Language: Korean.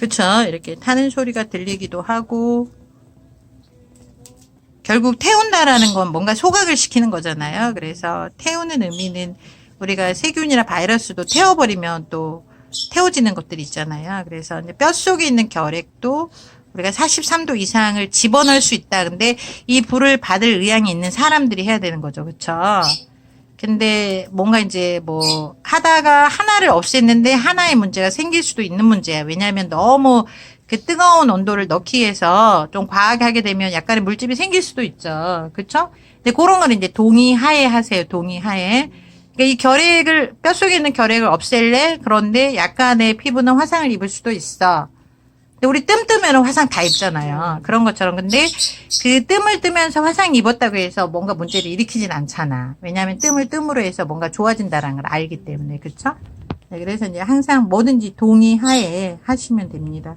그쵸? 이렇게 타는 소리가 들리기도 하고, 결국 태운다라는 건 뭔가 소각을 시키는 거잖아요. 그래서 태우는 의미는 우리가 세균이나 바이러스도 태워버리면 또 태워지는 것들이 있잖아요. 그래서 이제 뼛속에 있는 결핵도 우리가 43도 이상을 집어넣을 수 있다. 근데 이 불을 받을 의향이 있는 사람들이 해야 되는 거죠. 그쵸? 근데 뭔가 이제 뭐 하다가 하나를 없앴는데 하나의 문제가 생길 수도 있는 문제야. 왜냐하면 너무 그 뜨거운 온도를 넣기 위해서 좀 과하게 하게 되면 약간의 물집이 생길 수도 있죠. 그쵸? 근데 그런 거는 이제 동의하에 하세요. 동의하에. 그러니까 이 결핵을, 뼛속에 있는 결핵을 없앨래? 그런데 약간의 피부는 화상을 입을 수도 있어. 근데 우리 뜸 뜨면 화상 다 입잖아요. 그런 것처럼. 근데 그 뜸을 뜨면서 화상 입었다고 해서 뭔가 문제를 일으키진 않잖아. 왜냐하면 뜸을 뜸으로 해서 뭔가 좋아진다는 걸 알기 때문에. 그쵸? 네, 그래서 이제 항상 뭐든지 동의하에 하시면 됩니다.